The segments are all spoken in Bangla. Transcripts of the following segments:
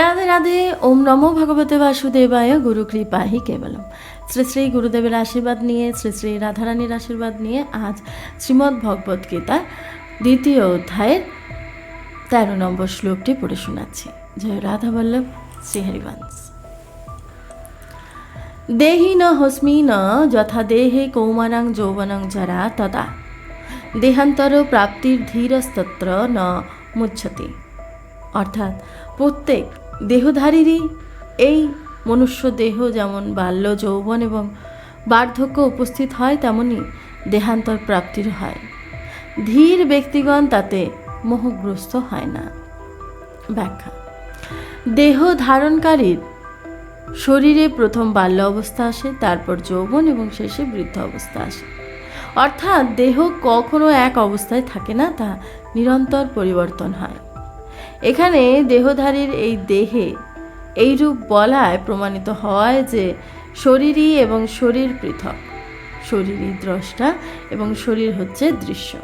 রাধে রাধে ওম নমো ভগবতে বাসুদেবায় গুরু কৃপাহি কেবলম শ্রী শ্রী গুরুদেবের আশীর্বাদ নিয়ে শ্রী শ্রী রাধারানীর আশীর্বাদ নিয়ে আজ শ্রীমদ্ ভগবত গীতার দ্বিতীয় অধ্যায়ের তেরো নম্বর শ্লোকটি পড়ে শোনাচ্ছি। জয় রাধা বল্লভ শ্রীহরিবংশ দেহি ন হস্মি ন, যথা দেহে কৌমানাং যৌবনং জরা তদা। দেহান্তর প্রাপ্তির ধীরস্তত্র ন মুচ্ছতি। অর্থাৎ প্রত্যেক দেহধারীরই এই মনুষ্য দেহ যেমন বাল্য যৌবন এবং বার্ধক্য উপস্থিত হয়, তেমনি দেহান্তর প্রাপ্তির হয়। ধীর ব্যক্তিগণ তাতে মোহগ্রস্ত হয় না। ব্যাখ্যা। দেহ ধারণকারীর শরীরে প্রথম বাল্য অবস্থা আসে, তারপর যৌবন এবং শেষে বৃদ্ধ অবস্থা আসে। অর্থাৎ দেহ কখনো এক অবস্থায় থাকে না, তা নিরন্তর পরিবর্তন হয়। এখানে দেহধারীর এই দেহে এই রূপ বলায় প্রমাণিত হয় যে শরীরই এবং শরীর পৃথক। শরীরই দ্রষ্টা এবং শরীর হচ্ছে দৃশ্য।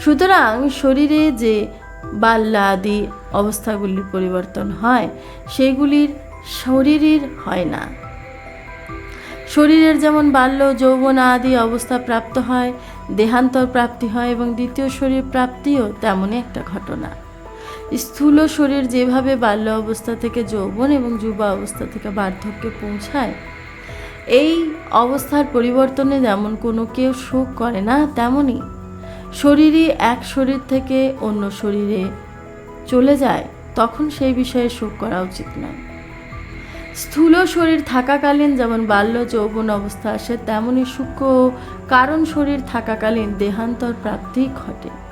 সুতরাং শরীরে যে বাল্যাদি অবস্থাগুলির পরিবর্তন হয়, সেগুলির শরীরের হয় না। শরীরের যেমন বাল্য, যৌবন আদি অবস্থা প্রাপ্ত হয়, দেহান্তর প্রাপ্তি হয় এবং দ্বিতীয় শরীর প্রাপ্তিও তেমনই একটা ঘটনা। স্থূল শরীর যেভাবে বাল্য অবস্থা থেকে যৌবন এবং যুবা অবস্থা থেকে বার্ধক্যে পৌঁছায়, এই অবস্থার পরিবর্তনে যেমন কোনো কেউ শোক করে না, তেমনি শরীরই এক শরীর থেকে অন্য শরীরে চলে যায়, তখন সেই বিষয়ে শোক করা উচিত নয়। স্থূল শরীর থাকাকালীন যেমন বাল্য যৌবন অবস্থা আসে তেমনই সূক্ষ্ম কারণ শরীর থাকাকালীন দেহান্তর প্রাপ্তি ঘটে।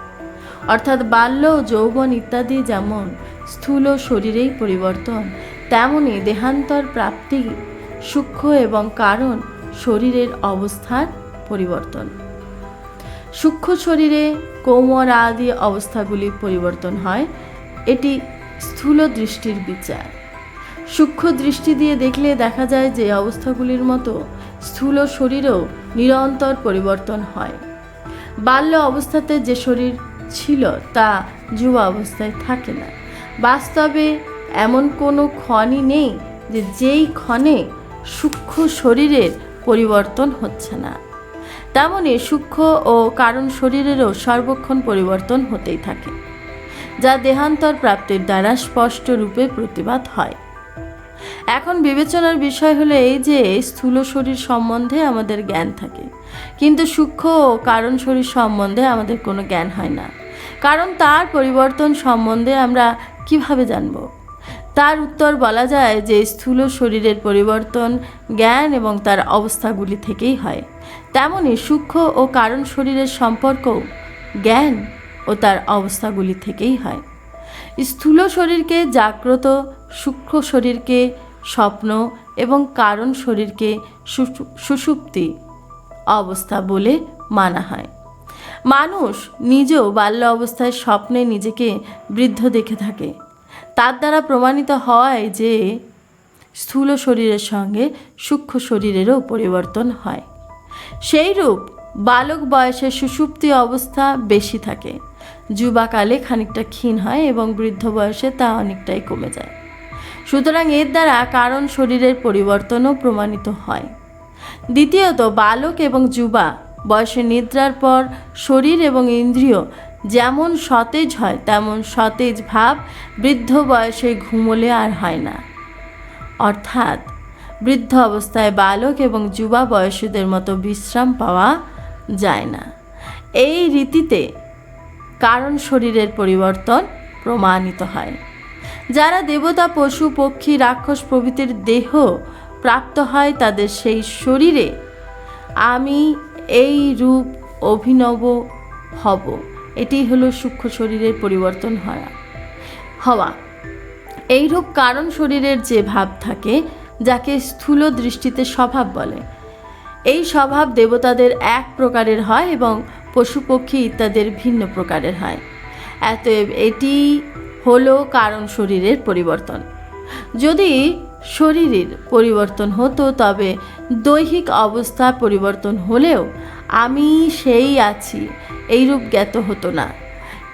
অর্থাৎ বাল্য যৌবন ইত্যাদি যেমন স্থূল শরীরেই পরিবর্তন, তেমনি দেহান্তর প্রাপ্তি সূক্ষ্ম এবং কারণ শরীরের অবস্থার পরিবর্তন। সূক্ষ্ম শরীরে কোমর আদি অবস্থাগুলি পরিবর্তন হয়। এটি স্থূল দৃষ্টির বিচার। সূক্ষ্ম দৃষ্টি দিয়ে দেখলে দেখা যায় যে অবস্থাগুলির মতো স্থূল শরীরেও নিরন্তর পরিবর্তন হয়। বাল্য অবস্থাতে যে শরীর ছিল তা যুবা অবস্থায় থাকে না। বাস্তবে এমন কোনো ক্ষণই নেই যে যেই ক্ষণে সূক্ষ্ম শরীরের পরিবর্তন হচ্ছে না। তেমনই সূক্ষ্ম ও কারণ শরীরেরও সর্বক্ষণ পরিবর্তন হতেই থাকে, যা দেহান্তর প্রাপ্তির দ্বারা স্পষ্ট রূপে প্রতিবাদ হয়। এখন বিবেচনার বিষয় হলো এই যে স্থূল শরীর সম্বন্ধে আমাদের জ্ঞান থাকে, কিন্তু সূক্ষ্ম ও কারণ শরীর সম্বন্ধে আমাদের কোনো জ্ঞান হয় না। কারণ তার পরিবর্তন সম্বন্ধে আমরা কীভাবে জানব? তার উত্তর বলা যায় যে, স্থূল শরীরের পরিবর্তন জ্ঞান এবং তার অবস্থাগুলি থেকেই হয়। তেমনি সূক্ষ্ম ও কারণ শরীরের সম্পর্কও জ্ঞান ও তার অবস্থাগুলি থেকেই হয়। স্থূল শরীরকে জাগ্রত, সূক্ষ্ম শরীরকে স্বপ্ন এবং কারণ শরীরকে সুষু- সুষুপ্তি অবস্থা বলে মানা হয়। মানুষ নিজেও বাল্য অবস্থায় স্বপ্নে নিজেকে বৃদ্ধ দেখে থাকে। তার দ্বারা প্রমাণিত হয় যে স্থূল শরীরের সঙ্গে সূক্ষ্ম শরীরেরও পরিবর্তন হয়। সেই রূপ বালক বয়সে সুষুপ্তি অবস্থা বেশি থাকে। যুবাকালে খানিকটা ক্ষীণ হয় এবং বৃদ্ধ বয়সে তা অনেকটাই কমে যায়। সুতরাং এর দ্বারা কারণ শরীরের পরিবর্তনও প্রমাণিত হয়। দ্বিতীয়ত, বালক এবং যুবা বয়সে নিদ্রার পর শরীর এবং ইন্দ্রিয় যেমন সতেজ হয়, তেমন সতেজ ভাব বৃদ্ধ বয়সে ঘুমোলে আর হয় না। অর্থাৎ বৃদ্ধ অবস্থায় বালক এবং যুবা বয়সীদের মতো বিশ্রাম পাওয়া যায় না। এই রীতিতে কারণ শরীরের পরিবর্তন প্রমাণিত হয়। যারা দেবতা, পশু, পক্ষী, রাক্ষস প্রভৃতির দেহ প্রাপ্ত হয়, তাদের সেই শরীরে আমি এই রূপ অভিনব হব। এটি হলো সূক্ষ্ম শরীরের পরিবর্তন হওয়া। হওয়া। এইরূপ কারণ শরীরের যে ভাব থাকে, যাকে স্থূল দৃষ্টিতে স্বভাব বলে। এই স্বভাব দেবতাদের এক প্রকারের হয় এবং পশু পক্ষী ইত্যাদির ভিন্ন প্রকারের হয়। এত এটি হলো কারণ শরীরের পরিবর্তন। যদি শরীরের পরিবর্তন হতো, তবে দৈহিক অবস্থা পরিবর্তন হলেও আমি সেই আছি, এইরূপ জ্ঞাত হতো না।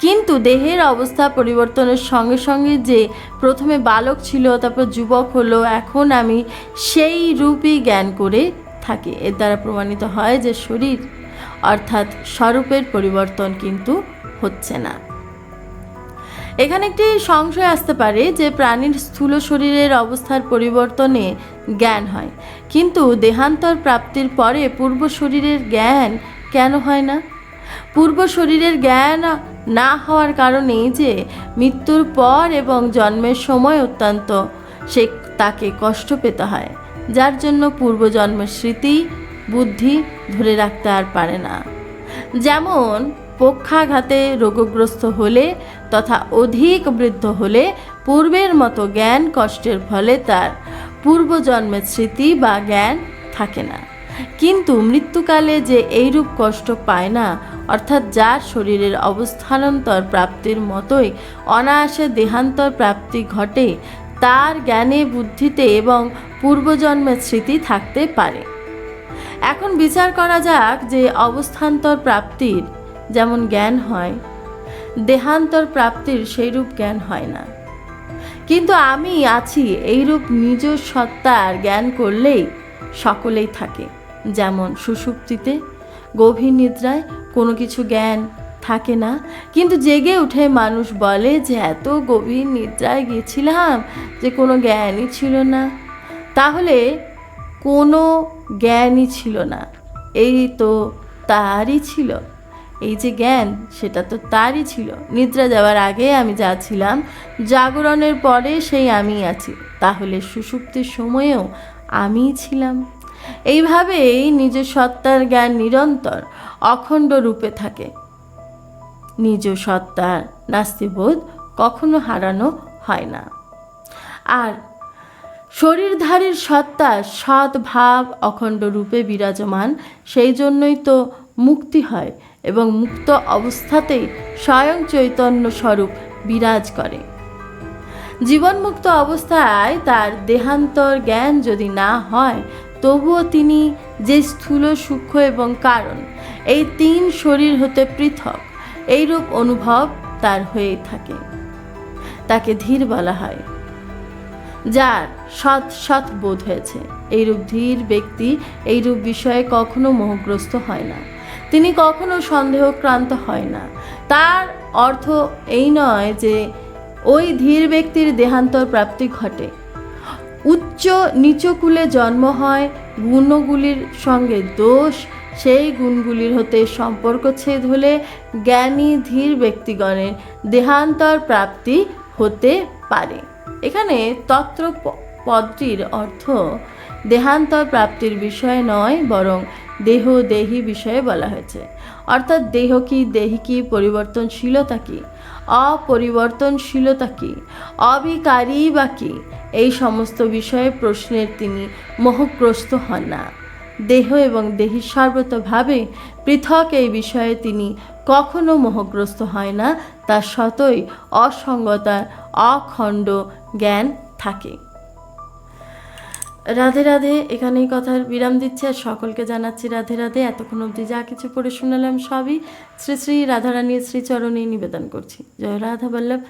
কিন্তু দেহের অবস্থা পরিবর্তনের সঙ্গে সঙ্গে যে প্রথমে বালক ছিল, তারপর যুবক হলো, এখন আমি সেই রূপই জ্ঞান করে থাকি। এর দ্বারা প্রমাণিত হয় যে শরীর অর্থাৎ স্বরূপের পরিবর্তন কিন্তু হচ্ছে না। এখানে একটি সংশয় আসতে পারে যে প্রাণীর স্থূল শরীরের অবস্থার পরিবর্তনে জ্ঞান হয়। কিন্তু দেহান্তর প্রাপ্তির পরে পূর্ব শরীরের জ্ঞান কেন হয় না? পূর্ব শরীরের জ্ঞান না হওয়ার কারণেই যে মৃত্যুর পর এবং জন্মের সময় অত্যন্ত, সে তাকে কষ্ট পেতে হয়। যার জন্য পূর্বজন্মের স্মৃতি, বুদ্ধি ধরে রাখতে আর পারে না। যেমন পক্ষাঘাতে রোগগ্রস্ত হলে তথা অধিক বৃদ্ধ হলে পূর্বের মতো জ্ঞান কষ্টের ফলে তার পূর্বজন্মের স্মৃতি বা জ্ঞান থাকে না। কিন্তু মৃত্যুকালে যে এইরূপ কষ্ট পায় না, অর্থাৎ যার শরীরের অবস্থানান্তর প্রাপ্তির মতোই অনায়াসে দেহান্তর প্রাপ্তি ঘটে, তার জ্ঞানে, বুদ্ধিতে এবং পূর্বজন্মের স্মৃতি থাকতে পারে। এখন বিচার করা যাক যে অবস্থান্তর প্রাপ্তির যেমন জ্ঞান হয়, দেহান্তর প্রাপ্তির সেইরূপ জ্ঞান হয় না। কিন্তু আমি আছি এইরূপ নিজ সত্তার জ্ঞান করলেই সকলেই থাকে, যেমন সুষুপ্তিতে গভীর নিদ্রায় কোনো কিছু জ্ঞান থাকে না। কিন্তু জেগে উঠে মানুষ বলে যে, এত গভীর নিদ্রায় গেছিলাম যে কোনো জ্ঞানই ছিল না। তাহলে কোনো জ্ঞানই ছিল না, এই তো তারই ছিল। এই যে জ্ঞান, সেটা তো তারই ছিল। নিদ্রা যাওয়ার আগে আমি যা ছিলাম, জাগরণের পরে সেই আমি আছি। তাহলে সুষুপ্তির সময়েও আমিই ছিলাম। এইভাবেই নিজ সত্তার জ্ঞান নিরন্তর, অখণ্ড রূপে থাকে। নিজ সত্তার নাস্তিবোধ কখনো হারানো হয় না। আর শরীরধারীর সত্তা সৎ ভাব অখণ্ড রূপে বিরাজমান, সেই জন্যই তো মুক্তি হয় এবং মুক্ত অবস্থাতেই স্বয়ং চৈতন্য স্বরূপ বিরাজ করে। জীবনমুক্ত অবস্থায় তার দেহান্তর জ্ঞান যদি না হয়, তবুও তিনি যে স্থূল সূক্ষ্ম এবং কারণ, এই তিন শরীর হতে পৃথক, এইরূপ অনুভব তার হয়েই থাকে। তাকে ধীর বলা হয়, যার সৎ সৎ বোধ হয়েছে। এইরূপ ধীর ব্যক্তি এইরূপ বিষয়ে কখনো মোহগ্রস্ত হয় না। তিনি কখনো সন্দেহক্রান্ত হয় না। তার অর্থ এই নয় যে ওই ধীর ব্যক্তির দেহান্তর প্রাপ্তি ঘটে। উচ্চ নিচকুলে জন্ম হয় গুণগুলির সঙ্গে দোষ, সেই গুণগুলির হতে সম্পর্ক ছেদ হলে জ্ঞানী ধীর ব্যক্তিগণের দেহান্তর প্রাপ্তি হতে পারে। এখানে তত্র প- পদটির অর্থ দেহান্তর প্রাপ্তির বিষয় নয়, বরং দেহ দেহি বিষয়ে বলা হয়েছে। অর্থাৎ দেহ কি, দেহি কি, পরিবর্তনশীলতা কি? অপরিবর্তনশীলতা কি? অবিকারী বা কি? এই সমস্ত বিষয়ে প্রশ্নের তিনি মোহগ্রস্ত হন না। দেহ এবং দেহি সর্বতভাবে পৃথক এই বিষয়ে তিনি কখনো মোহগ্রস্ত হয় না তার সতই অসঙ্গতার অখণ্ড জ্ঞান থাকে। রাধে রাধে, এখানেই কথার বিরাম দিচ্ছে আর সকলকে জানাচ্ছি রাধে রাধে। এতক্ষণ অবধি যা কিছু পড়ে শুনালাম সবই শ্রী শ্রী রাধারানীর শ্রীচরণে নিবেদন করছি। জয় রাধা বল্লভ।